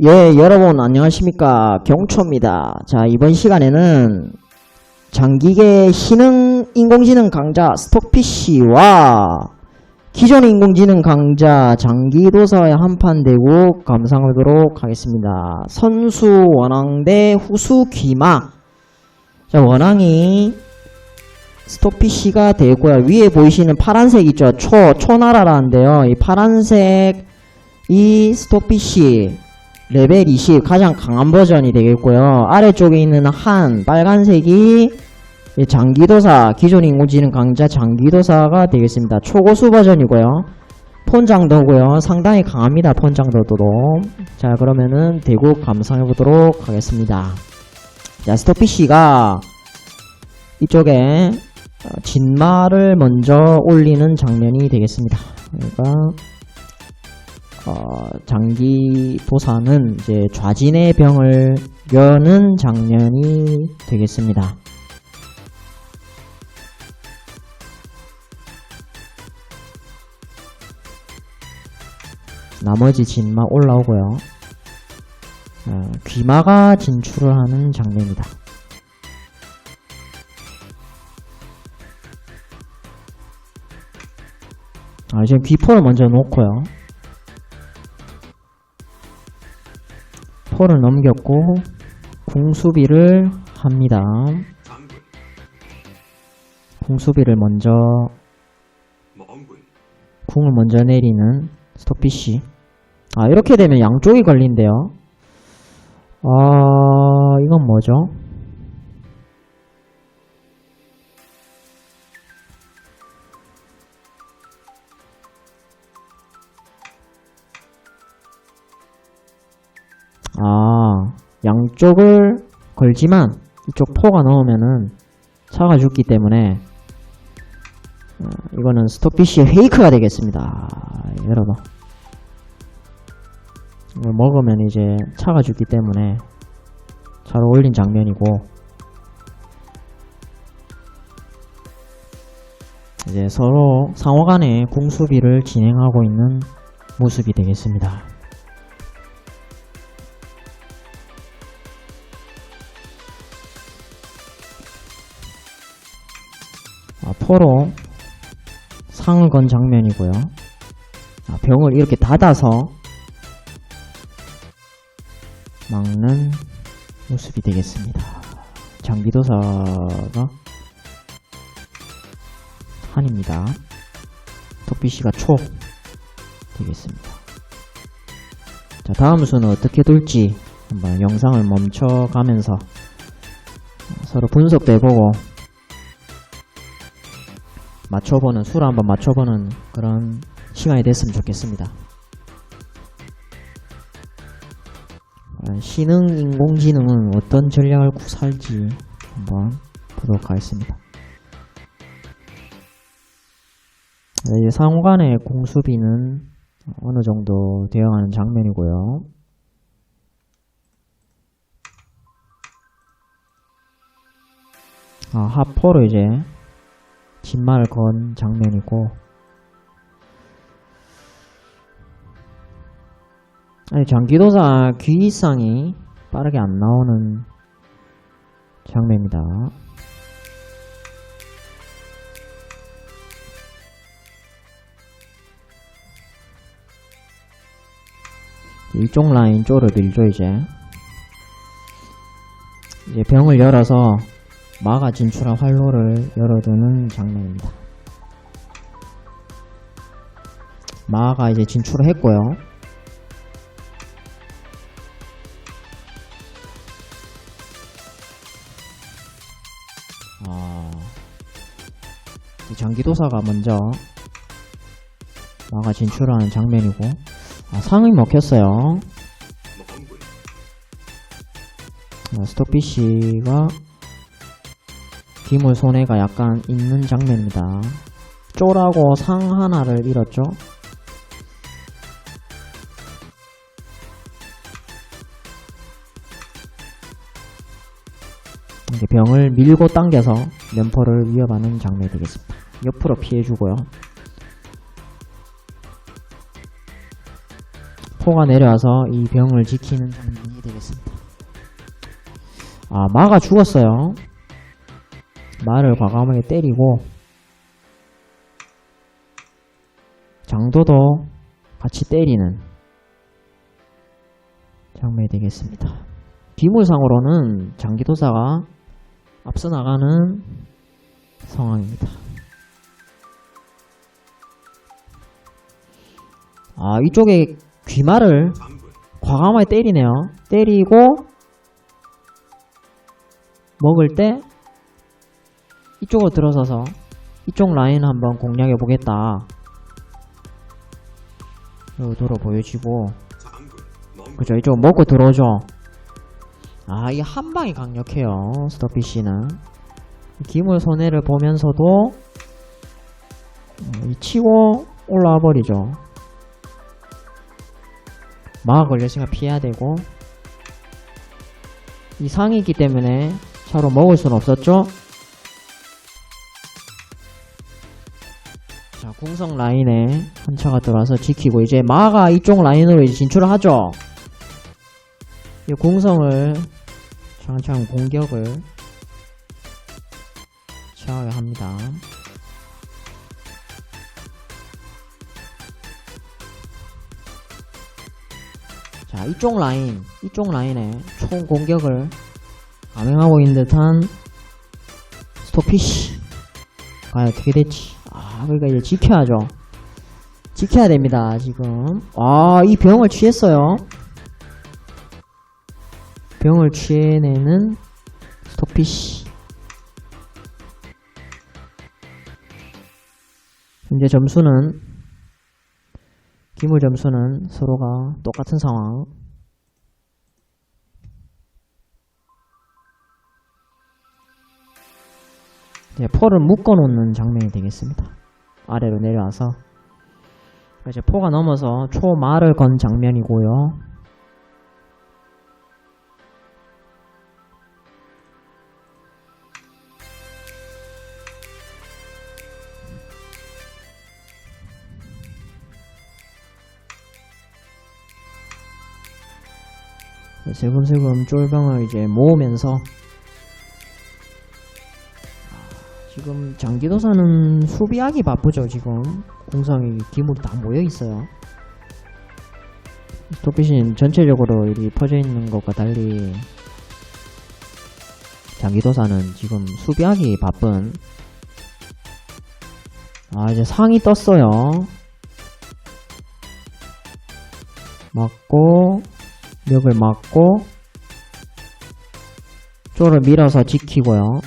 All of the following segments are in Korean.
예, 여러분 안녕하십니까. 경초입니다. 자, 이번 시간에는 장기계 신흥 인공지능 강자 스톡피쉬와 기존 인공지능 강자 장기도사의 한판 대국 감상하도록 하겠습니다. 선수 원앙 대 후수 귀마. 자, 원앙이 스톡피쉬가 되고요. 위에 보이시는 파란색 있죠? 초, 초나라라는데요. 이 파란색 이 스톡피쉬 레벨 20 가장 강한 버전이 되겠고요. 아래쪽에 있는 한 빨간색이 이 장기도사 기존 인공지능 강자 장기도사가 되겠습니다. 초고수 버전이고요. 폰장도고요. 상당히 강합니다. 폰장도도. 자 그러면은 대국 감상해 보도록 하겠습니다. 자 스토피쉬가 이쪽에 어, 진마를 먼저 올리는 장면이 되겠습니다. 그러니까 어, 장기 도사는 이제 좌진의 병을 여는 장면이 되겠습니다. 나머지 진마 올라오고요. 어, 귀마가 진출을 하는 장면이다. 아, 지금 귀포를 먼저 놓고요. 포를 넘겼고 궁수비를 합니다. 궁수비를 먼저 궁을 먼저 내리는 스토피쉬. 아 이렇게 되면 양쪽이 걸린대요. 아 이건 뭐죠? 양쪽을 걸지만 이쪽 포가 넣으면은 차가 죽기 때문에 어, 이거는 스토피쉬의 페이크가 되겠습니다. 여러분. 이걸 먹으면 이제 차가 죽기 때문에 잘 어울린 장면이고 이제 서로 상호 간의 궁수비를 진행하고 있는 모습이 되겠습니다. 포로 상을 건 장면이고요. 아, 병을 이렇게 닫아서 막는 모습이 되겠습니다. 장기도사가 한입니다. 토피씨가 초 되겠습니다. 자, 다음 수는 어떻게 돌지 한번 영상을 멈춰가면서 서로 분석도 해보고 맞춰보는 수를 한번 맞춰보는 그런 시간이 됐으면 좋겠습니다. 아, 신흥 인공지능은 어떤 전략을 구사할지 한번 보도록 하겠습니다. 네, 이제 상호 간의 공수비는 어느 정도 대응하는 장면이고요. 아, 하포로 이제 진마를 건 장면이고 아니 장기도사 귀이상이 빠르게 안 나오는 장면입니다. 이쪽 라인 밀죠 이제 이제 병을 열어서 마가 진출한 활로를 열어두는 장면입니다. 마가 이제 진출을 했고요. 아, 이 장기도사가 먼저 마가 진출하는 장면이고 아, 상이 먹혔어요. 어, 스토피쉬가 기물 손해가 약간 있는 장면입니다. 쪼라고 상 하나를 잃었죠. 이렇게 병을 밀고 당겨서 면포를 위협하는 장면이 되겠습니다. 옆으로 피해주고요. 포가 내려와서 이 병을 지키는 장면이 되겠습니다. 아, 마가 죽었어요. 마를 과감하게 때리고 장도도 같이 때리는 장면이 되겠습니다. 비물상으로는 장기도사가 앞서 나가는 상황입니다. 아, 이쪽에 귀마를 과감하게 때리네요. 때리고 먹을 때 이쪽으로 들어서서 이쪽 라인 한번 공략해 보겠다. 의도로 보여지고 그죠 이쪽 먹고 들어오죠. 아 이게 한 방이 강력해요. 스토피쉬는 기물 손해를 보면서도 어, 이 치고 올라와 버리죠. 마가 걸렸으니까 피해야 되고 이 상이 있기 때문에 차로 먹을 수는 없었죠. 궁성 라인에 한 차가 들어와서 지키고 이제 마가 이쪽 라인으로 이제 진출을 하죠. 이 궁성을 장창 공격을 취하게 합니다. 자, 이쪽 라인, 이쪽 라인에 총 공격을 감행하고 있는 듯한 스토피쉬. 과연 어떻게 됐지? 아, 그러니까 이제 지켜야죠. 지켜야 됩니다, 지금. 아, 이 병을 취했어요. 병을 취해내는 스토피쉬. 현재 점수는 기물 점수는 서로가 똑같은 상황. 이제 포를 묶어 놓는 장면이 되겠습니다. 아래로 내려와서 이제 포가 넘어서 초말을 건 장면이고요. 슬금슬금 쫄병을 이제 모으면서 지금 장기도사는 수비하기 바쁘죠 지금. 공성이 기물이 다 모여있어요. 스토피신 전체적으로 이리 퍼져있는 것과 달리 장기도사는 지금 수비하기 바쁜. 아 이제 상이 떴어요. 맞고 멱을 맞고 쪼를 밀어서 지키고요.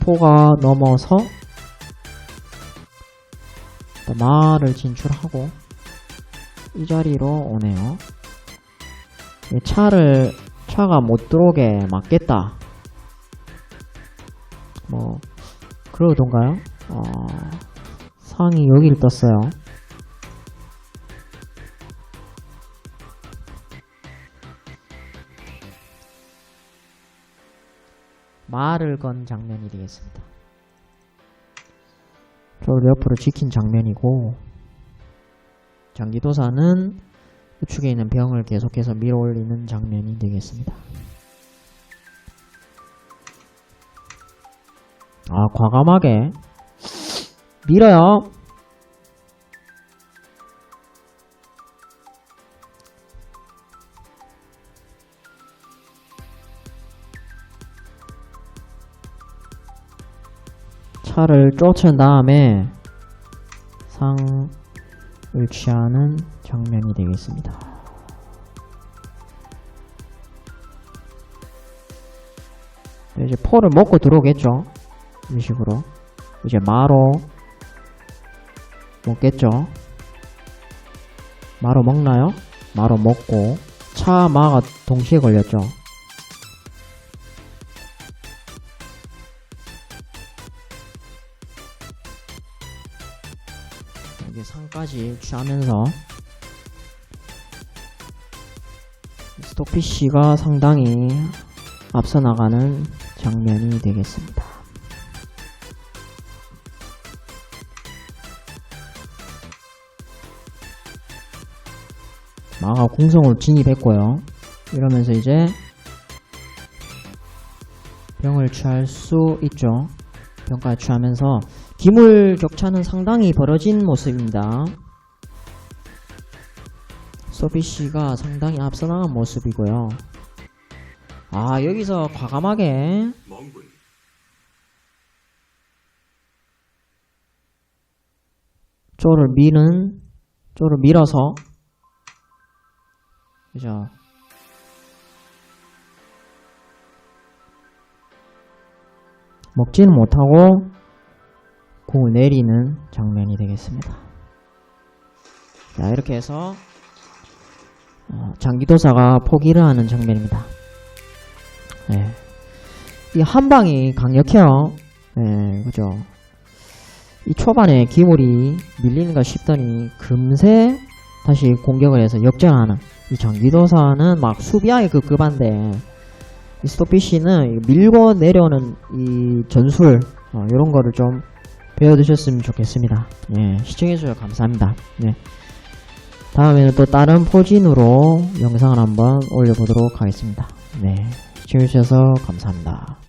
포가 넘어서 또 마을을 진출하고 이 자리로 오네요. 이 차를 차가 못 들어오게 막겠다. 뭐 그러던가요? 어... 상이 여기를 떴어요. 말을 건 장면이 되겠습니다. 옆으로 지킨 장면이고 장기도사는 우측에 있는 병을 계속해서 밀어 올리는 장면이 되겠습니다. 아 과감하게 밀어요. 차를 쫓은 다음에 상을 취하는 장면이 되겠습니다. 네, 이제 포를 먹고 들어오겠죠. 이런 식으로. 이제 마로 먹겠죠. 마로 먹나요? 마로 먹고 차 마가 동시에 걸렸죠. 이게 산까지 취하면서 스토피쉬가 상당히 앞서 나가는 장면이 되겠습니다. 마가 공성으로 진입했고요. 이러면서 이제 병을 취할 수 있죠. 병까지 취하면서 기물 격차는 상당히 벌어진 모습입니다. 소피씨가 상당히 앞서 나간 모습이고요. 아 여기서 과감하게 쪼를 미는 쪼를 밀어서 그죠 먹지는 못하고 공을 내리는 장면이 되겠습니다. 자 이렇게 해서 어, 장기도사가 포기를 하는 장면입니다. 네. 이 한방이 강력해요. 네, 그죠? 이 초반에 기물이 밀리는가 싶더니 금세 다시 공격을 해서 역전하는 이 장기도사는 막 수비하기 급급한데 이 스토피시는 밀고 내려오는 이 전술 어, 이런 거를 좀 배워두셨으면 좋겠습니다. 예, 시청해주셔서 감사합니다. 예. 다음에는 또 다른 포진으로 영상을 한번 올려보도록 하겠습니다. 네, 시청해주셔서 감사합니다.